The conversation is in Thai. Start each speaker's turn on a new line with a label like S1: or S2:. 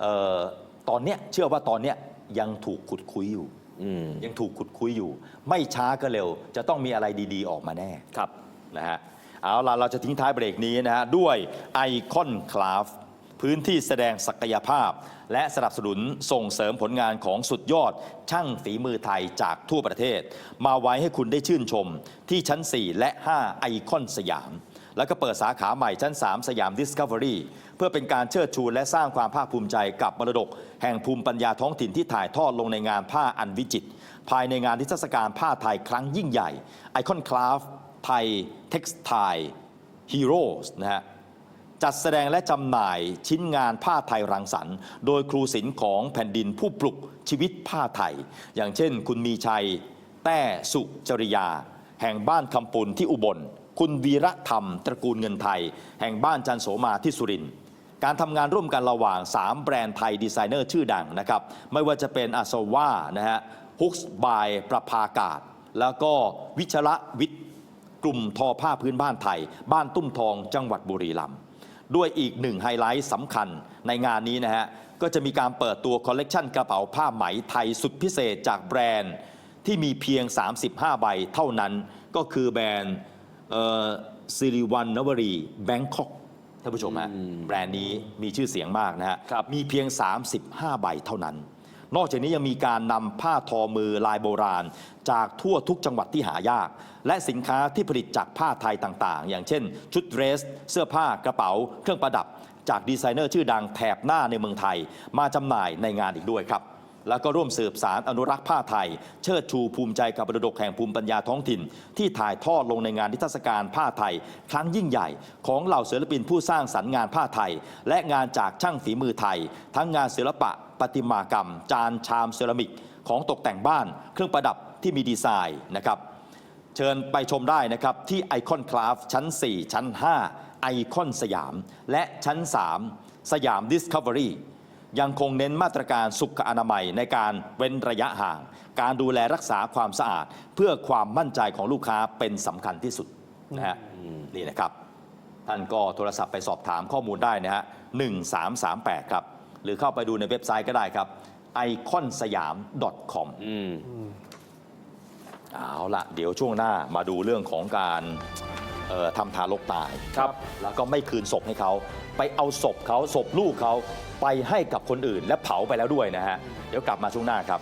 S1: เอ่อตอนเนี้ยเชื่อว่าตอนเนี้ยยังถูกขุดคุยอยู่
S2: อืม
S1: ยังถูกขุดคุยอยู่ ไม่ช้าก็เร็ว จะต้องมีอะไรดีๆ ออกมาแน่
S2: ครับ
S1: นะฮะเอาล่ะเราจะทิ้งท้ายเบรกนี้นะฮะ ด้วยไอคอนคลาฟพื้นที่แสดงศักยภาพ และสนับสนุนส่งเสริมผลงานของสุดยอด ช่างฝีมือไทยจากทั่วประเทศ มาไว้ให้คุณได้ชื่นชมที่ชั้น 4 และ 5 ไอคอนสยาม แล้วก็เปิดสาขาใหม่ชั้น 3 สยาม Discovery เพื่อเป็นการเชิดชูและสร้างความภาคภูมิใจกับมรดก แห่งภูมิปัญญาท้องถิ่นที่ถ่ายทอดลงในงานผ้าอันวิจิตรภายในงานนิทรรศการผ้าไทยครั้งยิ่งใหญ่ไอคอนคลาฟไทยเท็กซ์ไทฮีโร่นะฮะจัดแสดงและจำหน่ายชิ้นงานผ้าไทยรังสรรค์ โดยครูศิลป์ของแผ่นดินผู้ปลุกชีวิตผ้าไทย อย่างเช่น คุณมีชัย แต้สุจริยา แห่งบ้านคำปุนที่อุบล คุณวีระธรรม ตระกูลเงินไทย แห่งบ้านจันโสมาที่สุรินทร์การทำงานร่วมกันระหว่าง 3 แบรนด์ไทยดีไซเนอร์ชื่อดังนะครับ ไม่ว่าจะเป็นอาโซวานะฮะฮุกส์บายประภากาศ แล้วก็วิชระวิทย์กลุ่มทอผ้าพื้นบ้านไทย บ้านตุ้มทองจังหวัดบุรีรัมย์ด้วยอีกหนึ่งไฮไลท์สำคัญในงานนี้นะฮะ ก็จะมีการเปิดตัวคอลเลกชันกระเป๋าผ้าไหมไทยสุดพิเศษจากแบรนด์ที่มีเพียง 35 ใบเท่านั้นก็คือแบรนด์ ซิริวันนวรีแบงคอกท่านผู้ชมฮะแบรนด์นี้มีชื่อเสียงมากนะฮะ
S2: ครับ
S1: มีเพียง 35 ใบเท่านั้น นอกจากนี้ยังมีการนำผ้าทอมือลายโบราณ จากทั่วทุกจังหวัดที่หายาก และสินค้าที่ผลิตจากผ้าไทยต่างๆ อย่างเช่น ชุดเดรส เสื้อผ้ากระเป๋า เครื่องประดับ จากดีไซเนอร์ชื่อดังแถบหน้าในเมืองไทย มาจำหน่ายในงานอีกด้วยครับ แล้วก็ร่วมสืบสารอนุรักษ์ผ้าไทย เชิดชูภูมิใจกับมรดกแห่งภูมิปัญญาท้องถิ่น ที่ถ่ายทอดลงในงานนิทรรศการผ้าไทย ครั้งยิ่งใหญ่ ของเหล่าศิลปินผู้สร้างสรรค์งานผ้าไทย และงานจากช่างฝีมือไทย ทั้งงานศิลปะประติมากรรม จานชามเซรามิก ของตกแต่งบ้าน เครื่องประดับที่มีดีไซน์นะครับเชิญไปชมได้นะครับที่ไอคอนคลาฟชั้น 4 ชั้น 5 ไอคอนสยาม และชั้น 3 สยาม Discovery ยังคงเน้นมาตรการสุขอนามัยในการเว้นระยะห่าง การดูแลรักษาความสะอาด เพื่อความมั่นใจของลูกค้าเป็นสำคัญที่สุดนะฮะนี่นะครับ ท่านก็โทรศัพท์ไปสอบถามข้อมูลได้นะฮะ1338 ครับ หรือเข้าไปดูในเว็บไซต์ก็ได้ครับ iconsayam.com
S2: อืม
S1: เอาละเดี๋ยวช่วงหน้ามาดูเรื่องของการ เอ่อทำทารกตาย
S2: ครับ
S1: แล้วก็ไม่คืนศพให้เขา ไปเอาศพเขาศพลูกเขาไปให้กับคนอื่น และเผาไปแล้วด้วยนะฮะ เดี๋ยวกลับมาช่วงหน้าครับ